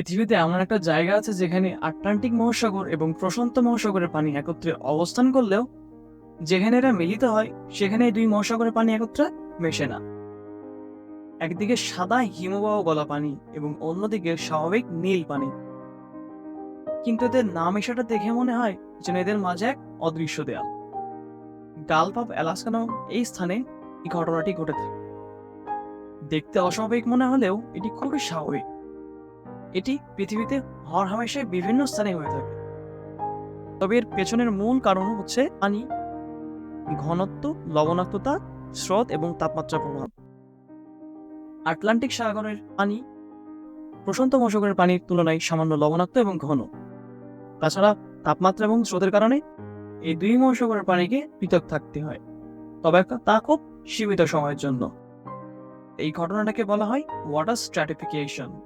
পৃথিবীতে এমন একটা জায়গা আছে যেখানে আটলান্টিক মহাসাগর এবং প্রশান্ত মহাসাগরের পানি একত্রে অবস্থান করলেও যেখানে এরা মিলিত হয়, সেখানে দুই মহাসাগরের পানি একত্রে মেশে না। একদিকে সাদা হিমবাহ গলা পানি এবং অন্যদিকে স্বাভাবিক নীল পানি। কিন্তু এদের না মেশাটা দেখে মনে হয় যেন এদের মাঝে এক অদৃশ্য দেয়াল। গালফ অফ অ্যালাস্কা নামক এই স্থানে এই ঘটনাটি ঘটে থাকে। দেখতে অস্বাভাবিক মনে হলেও এটি খুবই স্বাভাবিক। এটি পৃথিবীতে হর হামেশায় বিভিন্ন স্থানে হয়ে থাকে। তবে এর পেছনের মূল কারণ হচ্ছে পানি, ঘনত্ব, লবণাক্ততা, স্রোত এবং তাপমাত্রা প্রভাব আটলান্টিক সাগরের পানি প্রশান্ত মহাসাগরের পানির তুলনায় সামান্য লবণাক্ত এবং ঘন। তাছাড়া তাপমাত্রা এবং স্রোতের কারণে এই দুই মহাসাগরের পানিকে পৃথক থাকতে হয়। তবে একটা- তা খুব সীমিত সময়ের জন্য। এই ঘটনাটাকে বলা হয় ওয়াটার স্ট্র্যাটিফিকেশন